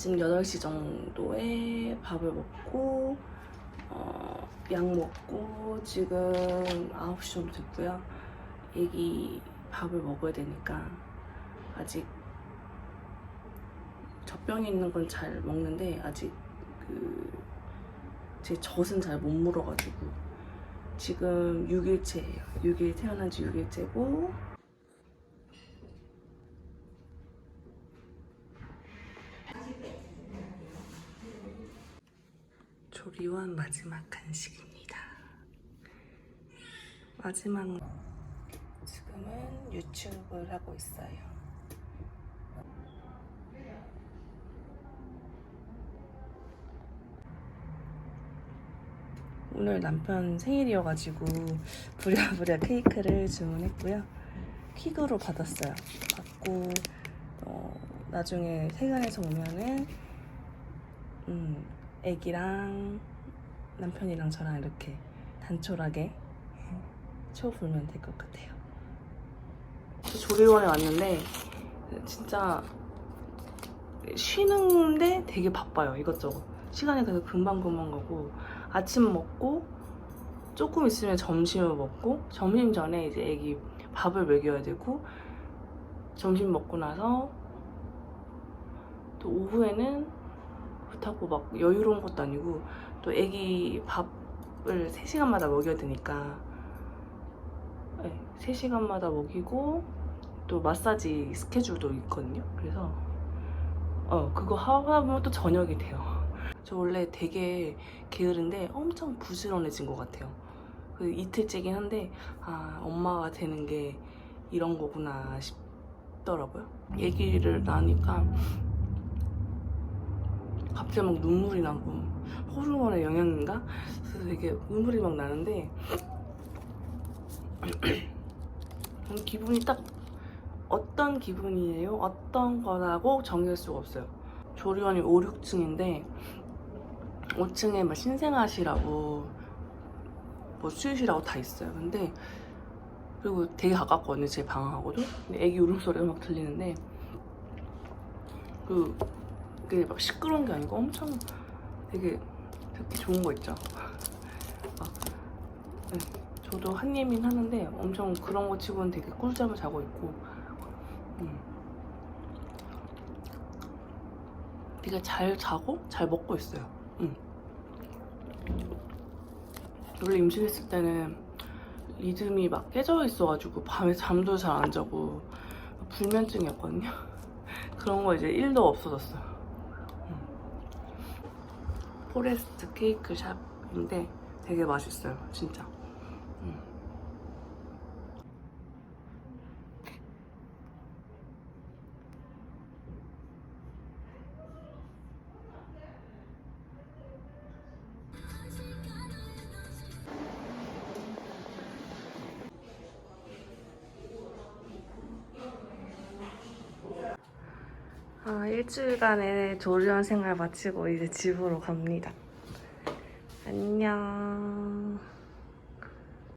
아침 8시 정도에 밥을 먹고 어, 약 먹고 지금 9시 정도 됐고요. 애기 밥을 먹어야 되니까 아직 젖병이 있는 건 잘 먹는데 아직 그 제 젖은 잘 못 물어가지고 지금 6일째예요. 6일 태어난 지 6일째고 조리원 마지막 간식입니다. 마지막 지금은 유튜브를 하고 있어요. 오늘 남편 생일이어가지고 부랴부랴 케이크를 주문했고요. 퀵으로 받았어요. 받고 어, 나중에 세간에서 오면은 음, 애기랑 남편이랑 저랑 이렇게 단촐하게 초 불면 될 것 같아요. 조리원에 왔는데 진짜 쉬는데 되게 바빠요 이것저것. 시간이 그래서 금방금방 가고 아침 먹고 조금 있으면 점심을 먹고 점심 전에 이제 애기 밥을 먹여야 되고 점심 먹고 나서 또 오후에는 그렇다고 막 여유로운 것도 아니고 또 애기 밥을 3시간마다 먹여야 되니까. 네, 3시간마다 먹이고 또 마사지 스케줄도 있거든요. 그래서 어 그거 하다 보면 또 저녁이 돼요. 저 원래 되게 게으른데 엄청 부지런해진 것 같아요. 그 이틀째긴 한데 아 엄마가 되는 게 이런 거구나 싶더라고요. 얘기를 나니까 갑자기 막 눈물이 나고 호르몬의 영향인가? 그래서 되게 눈물이 막 나는데 기분이 딱 어떤 기분이에요? 어떤 거라고 정할 수가 없어요. 조리원이 5, 6층인데 5층에 막 신생아시라고 뭐 수유실하고 다 있어요. 근데 그리고 되게 가깝거든요. 제 방하고도. 근데 애기 울음소리가 막 들리는데 그 그게 막 시끄러운 게 아니고 엄청 되게 듣기 좋은 거 있죠. 막, 네, 저도 한예민 하는데 엄청 그런 거 치고는 되게 꿀잠을 자고 있고 음. 되게 잘 자고 잘 먹고 있어요. 음. 원래 임신했을 때는 리듬이 막 깨져 있어가지고 밤에 잠도 잘 안 자고 불면증이었거든요. 그런 거 이제 1도 없어졌어요. 포레스트 케이크 샵인데 되게 맛있어요, 진짜. 아, 일주일간의 조리원 생활 마치고 이제 집으로 갑니다. 안녕.